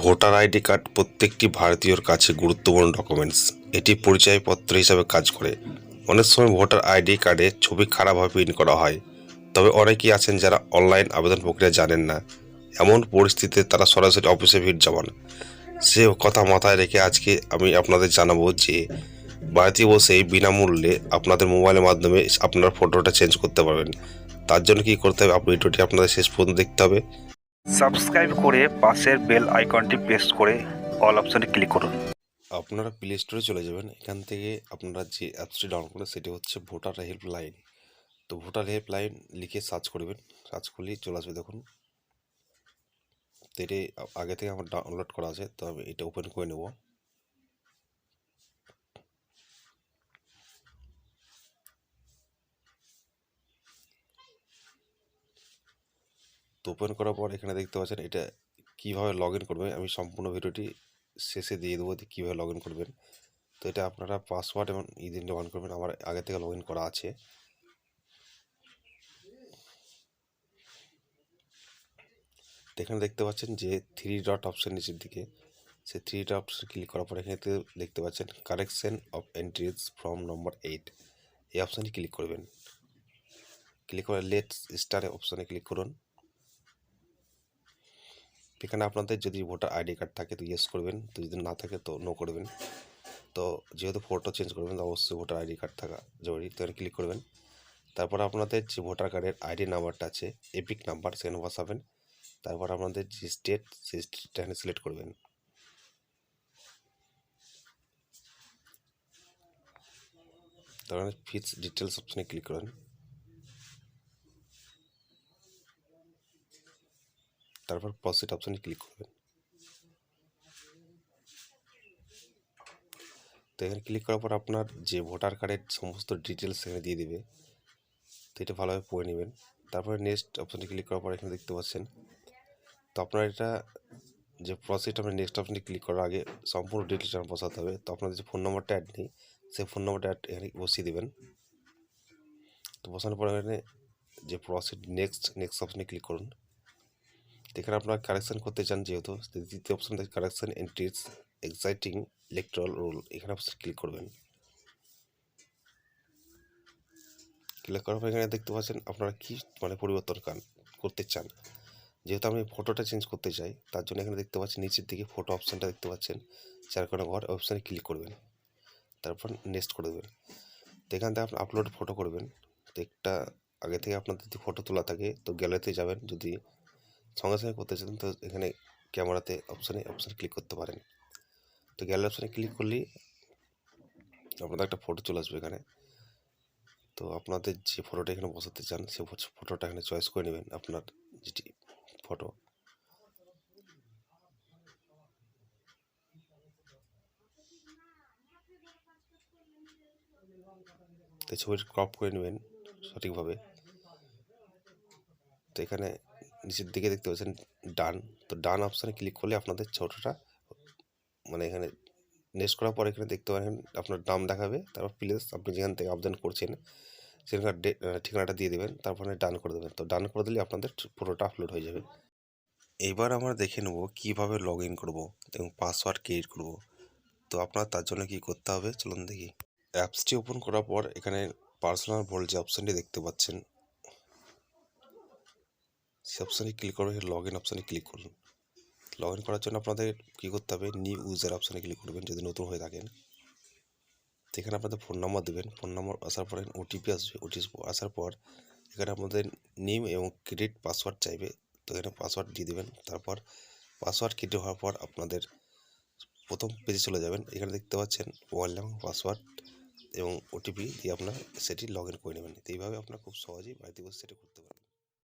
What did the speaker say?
Voter ID card প্রত্যেকটি ভারতীয়র কাছে গুরুত্বপূর্ণ ডকুমেন্টস এটি পরিচয়পত্র হিসাবে কাজ করে। অনেক সময় ভোটার আইডি কার্ডে ছবি খারাপভাবে প্রিন্ট করা হয়। তবে অনেকেই আছেন যারা অনলাইন আবেদন প্রক্রিয়া জানেন না। এমন পরিস্থিতিতে তারা সরাসরি অফিসে ভিড় যাবান সে কথা মাথায় রেখে আজকে আমি আপনাদের জানাব যে বাড়িতে বসেই বিনামূল্যে আপনাদের মোবাইলের মাধ্যমে আপনার ফটোটা চেঞ্জ করতে পারবেন। তার জন্য কি করতে হবে? আপনি ভিডিওটি আপনাদের শেষ পর্যন্ত দেখতে হবে। সাবস্ক্রাইব করে পাশের বেল আইকনটি প্রেস করে অল অপশনে ক্লিক করুন। আপনারা প্লে স্টোরে চলে যাবেন। এখান থেকে আপনারা যে অ্যাপসটি ডাউনলোড করেন সেটি হচ্ছে ভোটার হেল্পলাইন তো ভোটার হেল্পলাইন লিখে সার্চ করবেন। সার্চ করলেই চলে আসবে, দেখুন। তো এটি আগে থেকে আমার ডাউনলোড করা আছে, তো আমি এটা ওপেন করে নেব। তো ওপেন করার পর এখানে দেখতে পাচ্ছেন এটা কীভাবে লগ ইন করবেন? আমি সম্পূর্ণ ভিডিওটি শেষে দিয়ে দেবো যে কীভাবে লগ ইন করবেন। তো এটা আপনারা পাসওয়ার্ড এবং ইদিন অন করবেন। আমার আগে থেকে লগ ইন করা আছে। এখানে দেখতে পাচ্ছেন যে থ্রি ডট অপশন নিচের দিকে। সে থ্রি ডট অপশন ক্লিক করার পর এখানে দেখতে পাচ্ছেন correction of entries from number eight এই অপশানে ক্লিক করবেন। ক্লিক করে লেট স্টারে অপশানে ক্লিক করুন। এখানে আপনাদের যদি ভোটার আইডি কার্ড থাকে তো ইয়েস করবেন, তো যদি না থাকে তো নো করবেন। তো যেহেতু ফটো চেঞ্জ করবেন, তো অবশ্যই ভোটার আইডি কার্ড থাকা জরুরি। তো এখানে ক্লিক করবেন। তারপর আপনাদের যে ভোটার কার্ডের আইডি নাম্বারটা আছে এপিক নাম্বার সেখানে বসাবেন। তারপর আপনাদের যে স্টেট সেই স্টেটটা এখানে সিলেক্ট করবেন। তারপরে ফিস ডিটেলস অপশানে ক্লিক করবেন তারপর প্রসিড অপশানে ক্লিক করবেন। তো এখানে ক্লিক করার পর আপনার যে ভোটার কার্ডের সমস্ত ডিটেলস এখানে দিয়ে দিবে। তো এটা ভালোভাবে পড়ে নেবেন। তারপরে নেক্সট অপশানে ক্লিক করার পর এখানে দেখতে পাচ্ছেন। তো আপনার এটা যে প্রসিড আপনার নেক্সট অপশানে ক্লিক করার আগে সম্পূর্ণ ডিটেলস বসাতে হবে। তো আপনাদের যে ফোন নম্বরটা অ্যাড নেই, সেই ফোন নম্বরটা অ্যাড এখানে বসিয়ে দেবেন। তো বসানোর পর এখানে যে প্রসিড নেক্সট নেক্সট অপশানে ক্লিক করুন। এখানে আপনারা কারেকশন করতে চান যেহেতু দ্বিতীয় option correction entries exciting electoral roll এখানে অপশন ক্লিক করবেন। ক্লিক করার পর এখানে দেখতে পাচ্ছেন আপনারা কি মানে পরিবর্তন করতে চান। যেহেতু আমি ফটোটা চেঞ্জ করতে চাই, তার জন্য এখানে দেখতে পাচ্ছেন নিচের দিকে ফটো অপশানটা দেখতে পাচ্ছেন। চার কোনো ঘর অপশানে ক্লিক করবেন। তারপর নেক্সট করে দেবেন। তো এখান থেকে আপনি আপলোড ফটো করবেন। তো একটা আগে থেকে আপনার যদি ফটো তোলা থাকে, তো গ্যালারিতে যাবেন। যদি সঙ্গে সঙ্গে করতে চান তো এখানে ক্যামেরাতে অপশানে অপশানে ক্লিক করতে পারেন। তো গ্যালারি অপশানে ক্লিক করলেই আপনাদের একটা ফটো চলে আসবে এখানে। তো আপনাদের যে ফটোটা এখানে বসাতে চান, সে ফটোটা এখানে চয়েস করে নেবেন আপনার যেটি ফটো তো ছবিটা ক্রপ করে নেবেন সঠিকভাবে। তো এখানে নিচের দিকে দেখতে পাচ্ছেন ডান। তো ডান অপশানে ক্লিক করলে আপনাদের ছোটোটা মানে এখানে নেক্সট করার পর এখানে দেখতে পারেন আপনার নাম দেখাবে, তারপর প্লেস আপনি যেখান থেকে আবেদন করছেন সেখানকার ঠিকানাটা দিয়ে দেবেন, তারপরে ডান করে দেবেন। তো ডান করে দিলে আপনাদের পুরোটা আপলোড হয়ে যাবে। এইবার আমরা দেখে নেব কীভাবে লগ ইন করব এবং পাসওয়ার্ড ক্রিয়েট করব। তো আপনার তার জন্য কি করতে হবে? চলুন দেখি। অ্যাপসটি ওপেন করার পর এখানে পার্সোনাল ভোল্ট যে অপশানটি দেখতে পাচ্ছেন সে অপশানে ক্লিক করে লগ ইন অপশানে ক্লিক করুন লগ ইন করার জন্য আপনাদের কী করতে হবে? নিউ ইউজার অপশানে ক্লিক করবেন, যদি নতুন হয়ে থাকেন। সেখানে আপনাদের ফোন নাম্বার দেবেন। ফোন নাম্বার আসার পরে ওটিপি আসবে। ওটিপি আসার পর এখানে আপনাদের নেম এবং ক্রেডিট পাসওয়ার্ড চাইবে। তো এখানে পাসওয়ার্ড দিয়ে দেবেন। তারপর পাসওয়ার্ড কেটে হওয়ার পর আপনাদের প্রথম পেজে চলে যাবেন। এখানে দেখতে পাচ্ছেন মোবাইল নাম্বার পাসওয়ার্ড এবং ওটিপি দিয়ে আপনার সেটি লগ ইন করে নেবেন। এইভাবে আপনার খুব সহজেই বাড়িতে বসে সেটি করতে পারেন